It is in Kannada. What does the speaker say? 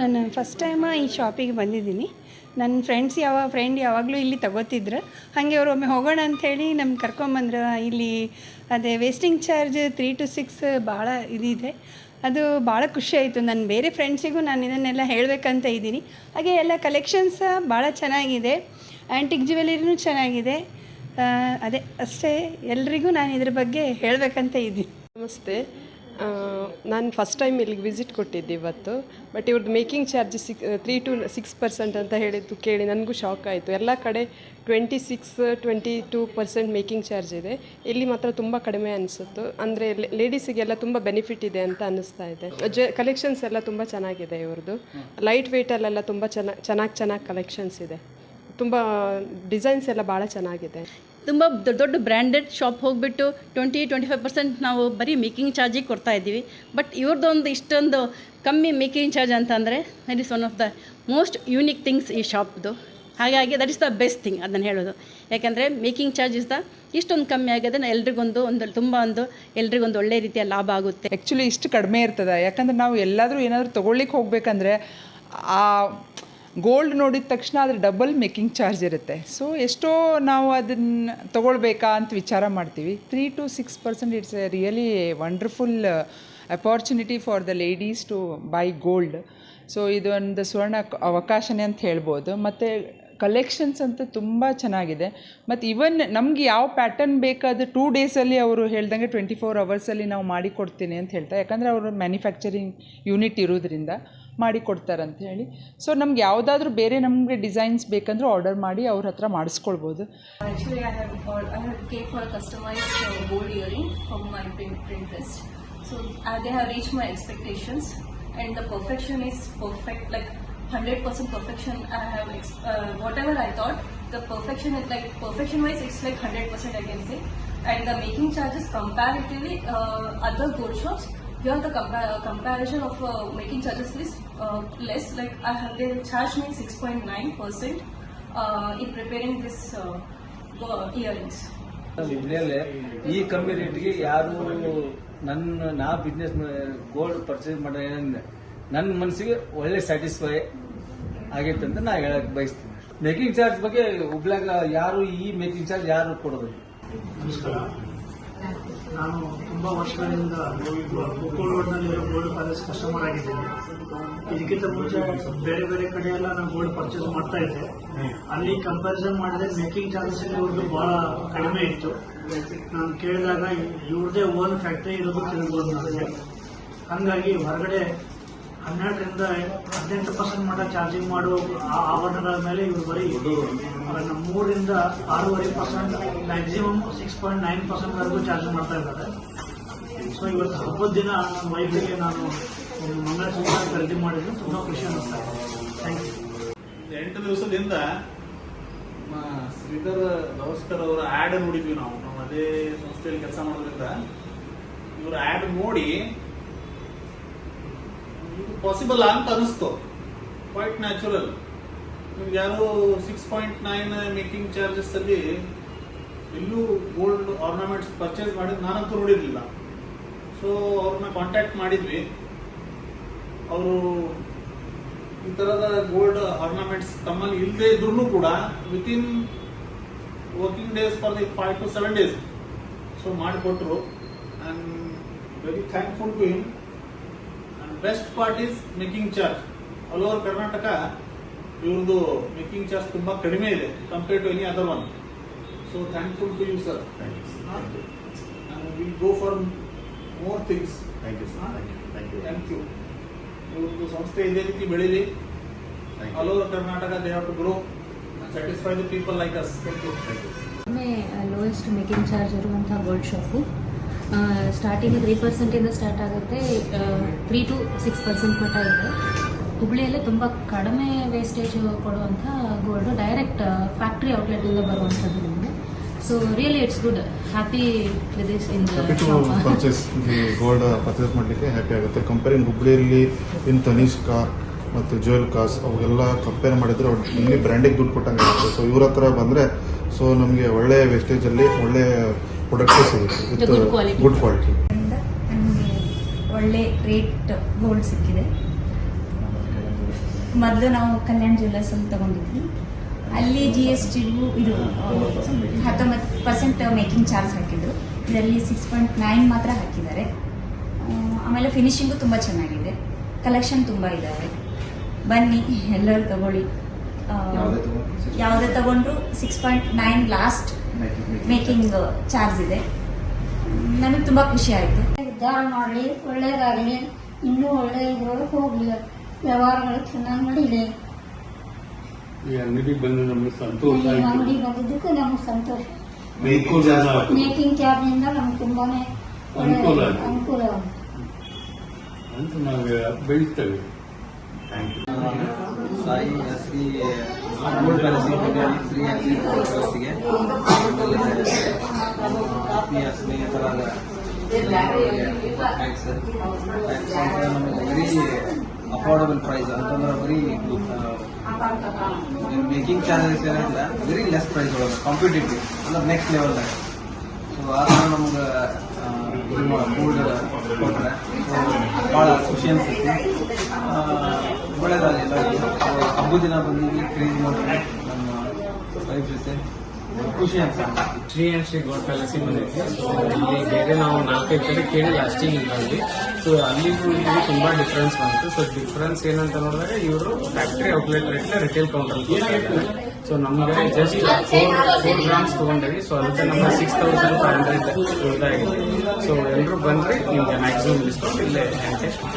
ನಾನು ಫಸ್ಟ್ ಟೈಮ ಈ ಶಾಪಿಗೆ ಬಂದಿದ್ದೀನಿ. ನನ್ನ ಫ್ರೆಂಡ್ಸ್ ಯಾವ ಫ್ರೆಂಡ್ ಯಾವಾಗಲೂ ಇಲ್ಲಿ ತಗೋತಿದ್ರು. ಹಾಗೆ ಅವರು ಒಮ್ಮೆ ಹೋಗೋಣ ಅಂಥೇಳಿ ನಮ್ಗೆ ಕರ್ಕೊಂಬಂದ್ರು. ಇಲ್ಲಿ ಅದೇ wasting charge three to six ಭಾಳ ಇದಿದೆ. ಅದು ಭಾಳ ಖುಷಿ ಆಯಿತು. ನನ್ನ ಬೇರೆ ಫ್ರೆಂಡ್ಸಿಗೂ ನಾನು ಇದನ್ನೆಲ್ಲ ಹೇಳಬೇಕಂತ ಇದ್ದೀನಿ. ಹಾಗೆ ಎಲ್ಲ ಕಲೆಕ್ಷನ್ಸ್ ಭಾಳ ಚೆನ್ನಾಗಿದೆ. ಆ್ಯಂಟಿಕ್ ಜ್ಯುವೆಲರಿನೂ ಚೆನ್ನಾಗಿದೆ. ಅದೇ ಅಷ್ಟೇ ಎಲ್ರಿಗೂ ನಾನು ಇದ್ರ ಬಗ್ಗೆ ಹೇಳಬೇಕಂತ ಇದ್ದೀನಿ. ನಮಸ್ತೆ. ನಾನು ಫಸ್ಟ್ ಟೈಮ್ ಇಲ್ಲಿಗೆ ವಿಸಿಟ್ ಕೊಟ್ಟಿದ್ದೆ ಇವತ್ತು ಬಟ್ ಇವ್ರದ್ದು making charge six three to six percent ಅಂತ ಹೇಳಿದ್ದು ಕೇಳಿ ನನಗೂ ಶಾಕ್ ಆಯಿತು. ಎಲ್ಲ ಕಡೆ twenty six twenty two percent making charge ಇದೆ. ಇಲ್ಲಿ ಮಾತ್ರ ತುಂಬ ಕಡಿಮೆ ಅನಿಸುತ್ತು. ಅಂದರೆ ಲೇಡೀಸಿಗೆಲ್ಲ ತುಂಬ ಬೆನಿಫಿಟ್ ಇದೆ ಅಂತ ಅನ್ನಿಸ್ತಾ ಇದೆ. ಜ ಕಲೆಕ್ಷನ್ಸ್ ಎಲ್ಲ ತುಂಬ ಚೆನ್ನಾಗಿದೆ ಇವ್ರದ್ದು ಲೈಟ್ ವೆಯ್ಟಲ್ಲೆಲ್ಲ ತುಂಬ ಚೆನ್ನಾಗಿ ಚೆನ್ನಾಗಿ ಚೆನ್ನಾಗಿ ಕಲೆಕ್ಷನ್ಸ್ ಇದೆ. ತುಂಬ ಡಿಸೈನ್ಸ್ ಎಲ್ಲ ಭಾಳ ಚೆನ್ನಾಗಿದೆ. ತುಂಬ ದೊಡ್ಡ ದೊಡ್ಡ ಬ್ರ್ಯಾಂಡೆಡ್ ಶಾಪ್ ಹೋಗಿಬಿಟ್ಟು ಟ್ವೆಂಟಿ ಟ್ವೆಂಟಿ ಫೈವ್ ಪರ್ಸೆಂಟ್ ನಾವು ಬರೀ ಮೇಕಿಂಗ್ ಚಾರ್ಜಿಗೆ ಕೊಡ್ತಾ ಇದ್ದೀವಿ. ಬಟ್ ಇವ್ರದ್ದೊಂದು ಇಷ್ಟೊಂದು ಕಮ್ಮಿ ಮೇಕಿಂಗ್ ಚಾರ್ಜ್ ಅಂತಂದರೆ that is one of the most unique things ಈ ಶಾಪ್ದು. ಹಾಗಾಗಿ that is the best thing ಅದನ್ನು ಹೇಳೋದು. ಯಾಕೆಂದರೆ ಮೇಕಿಂಗ್ ಚಾರ್ಜ್ ಇಸ್ ದ ಇಷ್ಟೊಂದು ಕಮ್ಮಿ ಆಗಿದೆ ಎಲ್ರಿಗೊಂದು ಒಂದು ತುಂಬ ಒಂದು ಎಲ್ರಿಗೊಂದು ಒಳ್ಳೆ ರೀತಿಯ ಲಾಭ ಆಗುತ್ತೆ. ಆ್ಯಕ್ಚುಲಿ ಇಷ್ಟು ಕಡಿಮೆ ಇರ್ತದೆ. ಯಾಕಂದ್ರೆ ನಾವು ಎಲ್ಲಾದರೂ ಏನಾದರೂ ತೊಗೊಳ್ಲಿಕ್ಕೆ ಹೋಗ್ಬೇಕಂದ್ರೆ ಆ ಗೋಲ್ಡ್ ನೋಡಿದ ತಕ್ಷಣ ಅದ್ರ ಡಬಲ್ ಮೇಕಿಂಗ್ ಚಾರ್ಜ್ ಇರುತ್ತೆ. ಸೊ ಎಷ್ಟೋ ನಾವು ಅದನ್ನು ತಗೊಳ್ಬೇಕಾ ಅಂತ ವಿಚಾರ ಮಾಡ್ತೀವಿ. Three to six percent it's a really wonderful opportunity for the ladies to buy gold so ಇದೊಂದು ಸುವರ್ಣ ಅವಕಾಶನೇ ಅಂತ ಹೇಳ್ಬೋದು. ಮತ್ತು ಕಲೆಕ್ಷನ್ಸ್ ಅಂತೂ ತುಂಬ ಚೆನ್ನಾಗಿದೆ. ಮತ್ತು ಇವನ್ ನಮ್ಗೆ ಯಾವ ಪ್ಯಾಟರ್ನ್ ಬೇಕಾದ ಟೂ ಡೇಸಲ್ಲಿ ಅವರು ಹೇಳ್ದಂಗೆ ಟ್ವೆಂಟಿ ಫೋರ್ ಅವರ್ಸಲ್ಲಿ ನಾವು ಮಾಡಿಕೊಡ್ತೀನಿ ಅಂತ ಹೇಳ್ತಾರೆ. ಯಾಕಂದರೆ ಅವರು ಮ್ಯಾನುಫ್ಯಾಕ್ಚರಿಂಗ್ ಯೂನಿಟ್ ಇರೋದ್ರಿಂದ. ಮಾಡಿಕೊಡ್ತಾರಂತ ಹೇಳಿ ಸೊ ನಮ್ಗೆ ಯಾವುದಾದ್ರೂ ಬೇರೆ ನಮಗೆ ಡಿಸೈನ್ಸ್ ಬೇಕಂದರೂ ಆರ್ಡರ್ ಮಾಡಿ ಅವ್ರ ಹತ್ರ ಮಾಡ್ಸ್ಕೊಳ್ಬೋದು. And the perfect like hundred percent perfection I have whatever I thought the perfection it like perfection ice is like hundred percent can see and the making charges comparatively other gold shows uh. Here the compa- uh, comparison of uh, making charges is uh, less. Like I have they charged me six point nine percent uh, in preparing this uh, earrings. ಹುಬ್ಳಿಯಲ್ಲೇ ಈ ಕಮ್ಮಿ ರೇಟ್ಗೆ ಯಾರು ನನ್ನ ನಾ ಬಿಸ್ನೆಸ್ ಗೋಲ್ಡ್ ಪರ್ಚೇಸ್ ಮಾಡೋ ನನ್ನ ಮನಸ್ಸಿಗೆ ಒಳ್ಳೆ ಸ್ಯಾಟಿಸ್ಫೈ ಆಗೈತೆ ಅಂತ ನಾ ಹೇಳಕ್ ಬಯಸ್ತೀನಿ ಮೇಕಿಂಗ್ ಚಾರ್ಜ್ ಬಗ್ಗೆ ಹುಬ್ಳ್ಯಾಗ ಯಾರು ಈ ಮೇಕಿಂಗ್ ಚಾರ್ಜ್ ಯಾರು ಕೊಡೋದು ನಮಸ್ಕಾರ ನಾನು ತುಂಬ ವರ್ಷಗಳಿಂದ ಗೋಲ್ಡ್ನಲ್ಲಿರೋ ಗೋಲ್ಡ್ ಪ್ಯಾಲೇಸ್ ಕಸ್ಟಮರ್ ಆಗಿದ್ದೇನೆ. ಇದಕ್ಕಿಂತ ಮುಂಚೆ ಬೇರೆ ಬೇರೆ ಕಡೆ ಎಲ್ಲ ನಾನು ಗೋಲ್ಡ್ ಪರ್ಚೇಸ್ ಮಾಡ್ತಾ ಇದ್ದೆ. ಅಲ್ಲಿ ಕಂಪ್ಯಾರಿಸನ್ ಮಾಡಿದ್ರೆ ಮೇಕಿಂಗ್ ಚಾರ್ಜಸ್ ಇವ್ರದ್ದು ಬಹಳ ಕಡಿಮೆ ಇತ್ತು. ನಾನು ಕೇಳಿದಾಗ ಇವ್ರದೇ ಓನ್ ಫ್ಯಾಕ್ಟ್ರಿ ಇರೋದು ತಿಳ್ಬೋದು ನನಗೆ ಹಂಗಾಗಿ ಹೊರಗಡೆ ಹನ್ನೆರಡರಿಂದ ಹದಿನೆಂಟು ಪರ್ಸೆಂಟ್ ಮಟ್ಟ ಚಾರ್ಜಿಂಗ್ ಮಾಡುವ ಆ ಆಭರಣಗಳ ಮೇಲೆ ಇವರು ಬರೀ ನಮ್ಮ ಮೂರರಿಂದ ಆರೂವರೆ percent maximum six point nine percent ವರೆಗೂ ಚಾರ್ಜ್ ಮಾಡ್ತಾ ಇದ್ದಾರೆ. ಸೊ ಇವತ್ತು ಹಬ್ಬದ ದಿನ ನನ್ನ ವೈಫಿಗೆ ನಾನು ಒಂದು ಮಂಗಳಸೂತ್ರ ಖರೀದಿ ಮಾಡಿದ್ರು ತುಂಬ ಖುಷಿ ಅನ್ನಿಸ್ತಾ ಇದೆ. ಥ್ಯಾಂಕ್ ಯು ಎಂಟು ದಿವಸದಿಂದ ನಮ್ಮ ಶ್ರೀಧರ್ ಗವಸ್ಕರ್ ಅವರ ಆ್ಯಡ್ ನೋಡಿದ್ವಿ ನಾವು. ನಾವು ಅದೇ ಸಂಸ್ಥೆಯಲ್ಲಿ ಕೆಲಸ ಮಾಡೋದ್ರಿಂದ ಇವರ ಆ್ಯಡ್ ನೋಡಿ ಇದು ಪಾಸಿಬಲ್ ಅಂತ ಅನಿಸ್ತು. ಕ್ವೈಟ್ ನ್ಯಾಚುರಲ್ ನಿಮ್ಗೆ ಯಾರು six point nine making charges ಅಲ್ಲಿ ಎಲ್ಲೂ ಗೋಲ್ಡ್ ಆರ್ನಮೆಂಟ್ಸ್ ಪರ್ಚೇಸ್ ಮಾಡಿದ್ ನಾನಂತೂ ನೋಡಿರಲಿಲ್ಲ. ಸೊ ಅವ್ರನ್ನ ಕಾಂಟ್ಯಾಕ್ಟ್ ಮಾಡಿದ್ವಿ. ಅವರು ಈ ತರದ ಗೋಲ್ಡ್ ಆರ್ನಮೆಂಟ್ಸ್ ತಮ್ಮಲ್ಲಿ ಇಲ್ಲದೆ ಇದ್ರೂ ಕೂಡ within working days for the five to seven days so ಮಾಡಿಕೊಟ್ರು. And very thankful to him best part is making charge all over Karnataka ಇವ್ರದ್ದು ಮೇಕಿಂಗ್ ಚಾರ್ಜ್ ತುಂಬಾ ಕಡಿಮೆ ಇದೆ compare to any other one so thankful to you sir will go for more things thank you thank you ಇವ್ರದ್ದು ಸಂಸ್ಥೆ ಇದೇ ರೀತಿ ಬೆಳೀಲಿ. All over Karnataka they have to grow satisfy the people like us thank you lowest making charge ಇರುವಂತಹ ಗೋಲ್ಡ್ ಶಾಪು ಸ್ಟಾರ್ಟಿಂಗ್ ತ್ರೀ ಪರ್ಸೆಂಟಿಂದ ಸ್ಟಾರ್ಟ್ ಆಗುತ್ತೆ ತ್ರೀ ಟು ಸಿಕ್ಸ್ ಪರ್ಸೆಂಟ್ ಮಟ್ಟ ಇದೆ. ಹುಬ್ಳಿಯಲ್ಲಿ ತುಂಬ ಕಡಿಮೆ ವೇಸ್ಟೇಜ್ ಕೊಡುವಂಥ ಗೋಲ್ಡು ಡೈರೆಕ್ಟ್ ಫ್ಯಾಕ್ಟ್ರಿ ಔಟ್ಲೆಟಿಂದ ಬರುವಂಥದ್ದು ನಿಮಗೆ. So really it's good happy this in to purchase gold purchase ಮಾಡಲಿಕ್ಕೆ ಹ್ಯಾಪಿ ಆಗುತ್ತೆ. ಕಂಪೇರಿಂಗ್ ಹುಬ್ಳಿಯಲ್ಲಿ ಇನ್ ತನಿಷ್ಕಾ ಮತ್ತು ಜುವೆಲ್ ಕಾಸ್ ಅವೆಲ್ಲ ಕಂಪೇರ್ ಮಾಡಿದರೆ ಅವ್ರು ಇಲ್ಲಿ ಬ್ರ್ಯಾಂಡಿಗೆ ದುಡ್ಡು ಕೊಟ್ಟಂಗೆ ಆಗುತ್ತೆ. ಸೊ ಇವ್ರ ಹತ್ರ ಬಂದರೆ ಸೊ ನಮಗೆ ಒಳ್ಳೆಯ ವೇಸ್ಟೇಜಲ್ಲಿ ಒಳ್ಳೆ ಪ್ರಾಡಕ್ಟ್ ಸಿಗುತ್ತೆ ವಿತ್. ಗುಡ್ ಕ್ವಾಲಿಟಿ ನಮಗೆ ಒಳ್ಳೆ ರೇಟ್ ಗೋಲ್ಡ್ ಸಿಕ್ಕಿದೆ. ಮೊದಲು ನಾವು ಕಲ್ಯಾಣ ಜ್ಯುವೆಲ್ಲರ್ಸ್ ಅಲ್ಲಿ ತಗೊಂಡಿದ್ವಿ. ಅಲ್ಲಿ ಜಿ ಎಸ್ ಟಿಗೂ ಇದು ಹತ್ತೊಂಬತ್ತು ಪರ್ಸೆಂಟ್ ಮೇಕಿಂಗ್ ಚಾರ್ಜ್ ಹಾಕಿದ್ರು. ಇದರಲ್ಲಿ ಸಿಕ್ಸ್ ಪಾಯಿಂಟ್ ನೈನ್ ಮಾತ್ರ ಹಾಕಿದ್ದಾರೆ. ಆಮೇಲೆ ಫಿನಿಶಿಂಗು ತುಂಬ ಚೆನ್ನಾಗಿದೆ. ಕಲೆಕ್ಷನ್ ತುಂಬ ಇದ್ದಾವೆ ಬನ್ನಿ ಎಲ್ಲರೂ ತಗೊಳ್ಳಿ. ಯಾವುದೇ ತಗೊಂಡ್ರು six point nine last making charge ಇದೆ. ನನಗೆ ತುಂಬ ಖುಷಿ ಆಯಿತು. ಉದ್ಧಾರ ಮಾಡಲಿ ಒಳ್ಳೇದಾಗಲಿ ಇನ್ನೂ ಒಳ್ಳೆ ಇದ್ರೊಳಗೆ ಹೋಗಲಿ. ವ್ಯವಹಾರಗಳು ಚೆನ್ನಾಗಿ ನಡೀಲಿ. ಈ ಅಂಗಡಿಗೆ ಬಂದು ನಮಗೆ ಸಂತೋಷ ಈ ಅಂಗಡಿ ಬಂದಿದ್ದಕ್ಕೆ ನಮ್ಗೆ ಸಂತೋಷ. ಮೇಕಿಂಗ್ ಚಾರ್ಜಿಂದ ನಮ್ಗೆ ತುಂಬಾನೇ ಒಳ್ಳೆ ಅನುಕೂಲ ಅನುಕೂಲ ಅಂತ ನಾವು ಬೆಳೆಸ್ತೇವೆ ಸಾಯಿ ಶ್ರೀ ಗೋಲ್ಡ್ ಪ್ಯಾಲೇಸ್ಗೆ ಶ್ರೀ ಶ್ರೀ ಗೋಲ್ಡ್ ಪ್ಯಾಲೇಸ್ಗೆ ಆತ್ಮೀಯ ಸ್ನೇಹಿತರಾದ ಥ್ಯಾಂಕ್ಸ್ ನಮಗೆ ವೆರಿ ಅಫೋರ್ಡಬಲ್ ಪ್ರೈಸ್ ಅಂತಂದ್ರೆ ಬರೀ ಮೇಕಿಂಗ್ ಚಾರ್ಜಸ್ ಏನಿಲ್ಲ ವೆರಿ ಲೆಸ್ ಪ್ರೈಸ್ ಒಳಗೆ ಕಾಂಪಿಟೇಟಿವ್ ಅಂದ್ರೆ ನೆಕ್ಸ್ಟ್ ಲೆವೆಲ್ದಾಗ ಸೊ ಆ ಥರ ನಮ್ಗೆ ಗೋಲ್ಡ್ ಕೊಟ್ರೆ ಭಾಳ ಖುಷಿ ಅನ್ಸುತ್ತೆ ಆ, ಒಳ್ಳೇದಾಗಲಿ ಎಲ್ಲರಿಗೂ ಸೊ, ಹಬ್ಬದ ದಿನ ಬಂದಿದ್ದೀವಿ ಖರೀದಿ ಮಾಡ್ತೀವಿ ನಮ್ಮ ವೈಫ್ ಜೊತೆ. ಖುಷಿ ಅಂತ. ಶ್ರೀ ಆ್ಯಂಡ್ ಶ್ರೀ ಗೋಲ್ಡ್ ಪ್ಯಾಲೇಸಿಗೆ ಬಂದಿದ್ವಿ. ಸೊ ಇಲ್ಲಿ ಬೇರೆ ನಾವು ನಾಲ್ಕೈದು ಕಡೆ ಕೇಳಿ ಲಾಸ್ಟಿಂಗ್ ಅಲ್ಲಿ. ಸೊ ಅಲ್ಲಿಗೂ ಇಲ್ಲಿಗೂ ತುಂಬಾ ಡಿಫ್ರೆನ್ಸ್ ಬಂತು. ಸೊ ಡಿಫ್ರೆನ್ಸ್ ಏನಂತ ನೋಡಿದಾಗ ಇವರು factory outlet rate retail counter so ನಮಗೆ ಜಸ್ಟ್ ಫೋರ್ ಫೋರ್ ಗ್ರಾಮ್ಸ್ ತೊಗೊಂಡಿವಿ. ಸೊ ಅದಕ್ಕೆ ನಮ್ಮ ಸಿಕ್ಸ್ ತೌಸಂಡ್ ಫೈವ್ ಹಂಡ್ರೆಡ್ ಉಳಿದಾಗಿದೆ ಸೊ ಎಲ್ಲರೂ ಬಂದ್ರೆ ನಿಮಗೆ ಮ್ಯಾಕ್ಸಿಮಮ್ ಡಿಸ್ಕೌಂಟ್ ಇಲ್ಲೇ